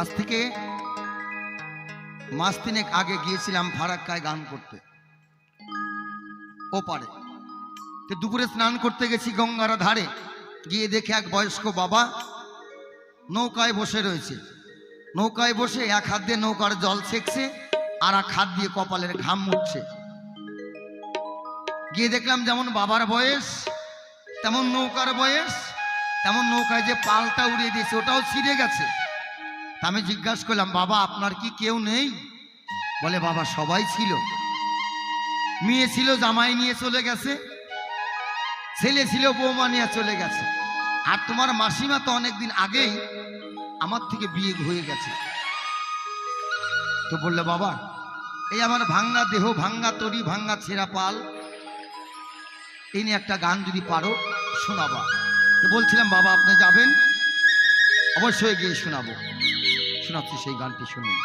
আজ থেকে মাস তিনেক আগে গিয়েছিলাম ফারাক্কায় গান করতে। ও পারে তো দুপুরে স্নান করতে গেছি গঙ্গার ধারে। গিয়ে দেখে এক বয়স্ক বাবা নৌকায় বসে রয়েছে। নৌকায় বসে এক হাত দিয়ে নৌকার জল সেকছে আর এক হাত দিয়ে কপালের ঘাম মুছছে। গিয়ে দেখলাম যেমন বাবার বয়স, তেমন নৌকার বয়স, তেমন নৌকায় যে পালটা উড়িয়ে দিয়েছে, ওটাও ছিঁড়ে গেছে। তা আমি জিজ্ঞাসা করলাম, বাবা, আপনার কি কেউ নেই? বলে, বাবা, সবাই ছিল। মেয়ে ছিল, জামাই নিয়ে চলে গেছে। ছেলে ছিল, বৌমা নিয়ে চলে গেছে। আর তোমার মাসিমা তো অনেকদিন আগেই আমার থেকে বিয়ে হয়ে গেছে। তো বললে, বাবা, এই আমার ভাঙ্গা দেহ ভাঙ্গা তরি ভাঙ্গা ছেঁড়া পাল এই নিয়ে একটা গান যদি পারো, শোনাবা। তো বলছিলাম, বাবা, আপনি যাবেন, অবশ্যই গিয়ে শোনাবো। শোনাচ্ছি সেই গানটি শুনুন।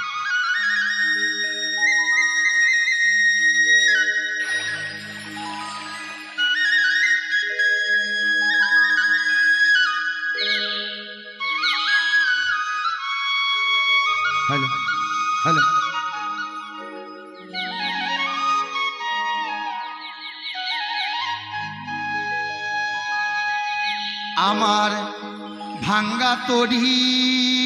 Hello hello. আমার ভাঙ্গা তরি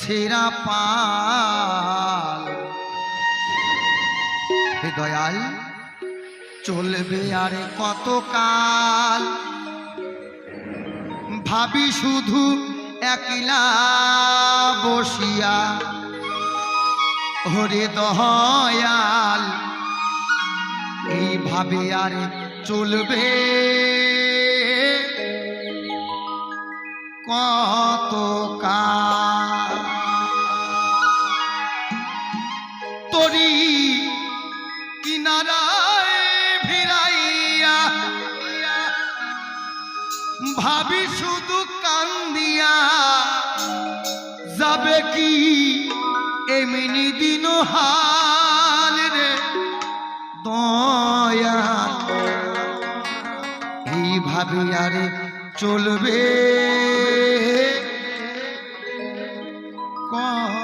ছেঁড়া পাল। হে দয়াল, চলবে আর কত কাল ভাবি শুধু একলা বসিয়া হরে দয়াল, এইভাবে আর চলবে? কত কাল শুধু কান্দিয়া যাবে কি? এমনি দিন হাল রে দয়া এইভাবে আরে চলবে। কত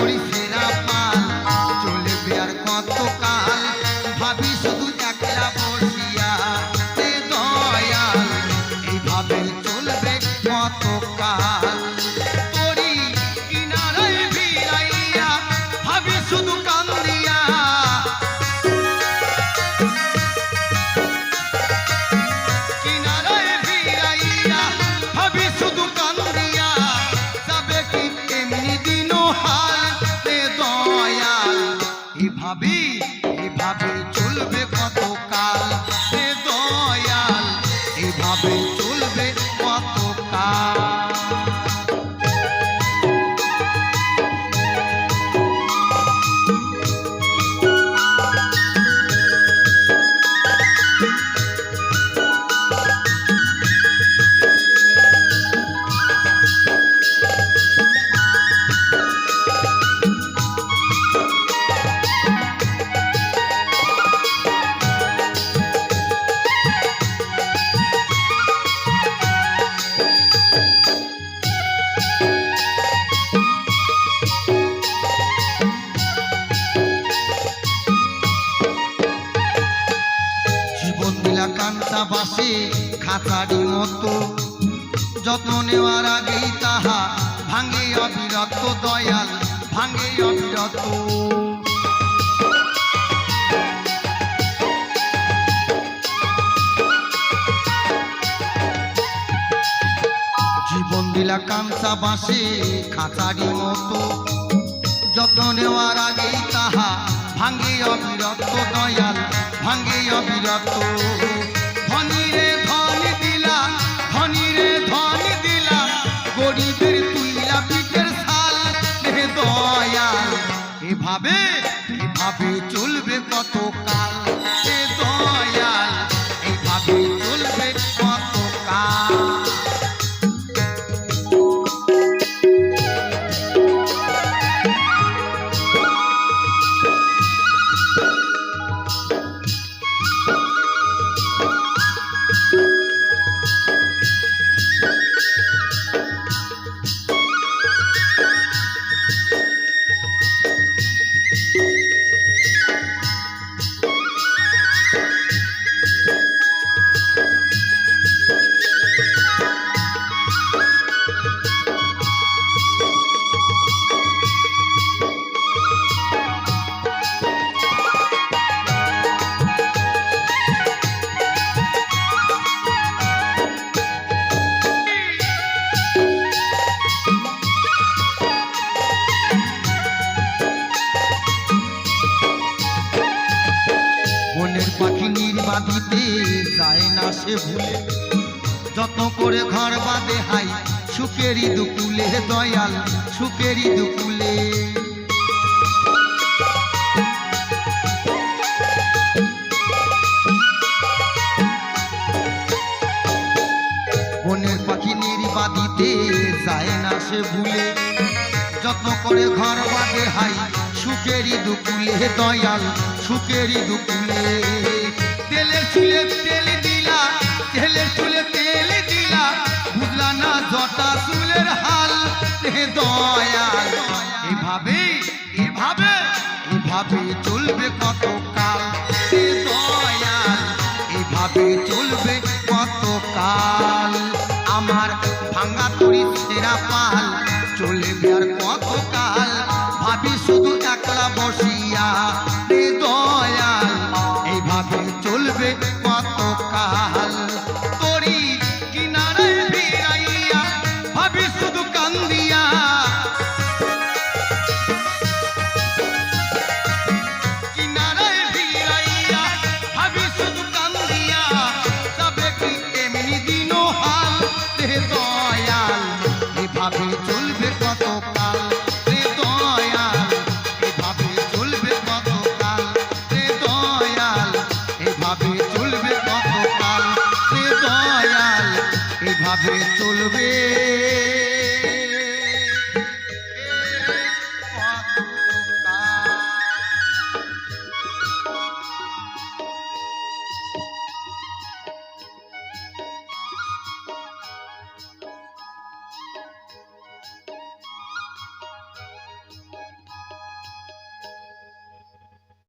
ভাঙা এভাবে এভাবে বাসে খাতারি মতো। যত্ন নেওয়ার আগেই তাহা ভাঙে অবিরত দয়াল, ভাঙে অবিরত। জীবন দিলা কাঞ্চা বাসে খাঁচারি মতো। যত্ন নেওয়ার আগেই তাহা ভাঙ্গে অবিরত দয়াল ভাঙ্গে অবিরত। মায়া। এভাবে এভাবে চলবে কত কাল নির্বাদিতে যায় না সে ভুলে। যত করে ঘর বাঁধে হাই সুখেরই দুকুলে দয়াল সুখেরই দুকুলে বনের পাখি নির্বাদিতে যায় না সে ভুলে। যত্ন করে ঘর বাঁধে হাই সুখেরই দুকুলে দয়াল সুখেরই দুকুলে তেলে চুলে তেল দিলা, তেলে চুলে না হাল? এভাবে এভাবে এভাবে চলবে কত কাল দয়াল, এভাবে চলবে কত কাল আমার ভাঙ্গা তরি সেরা পাল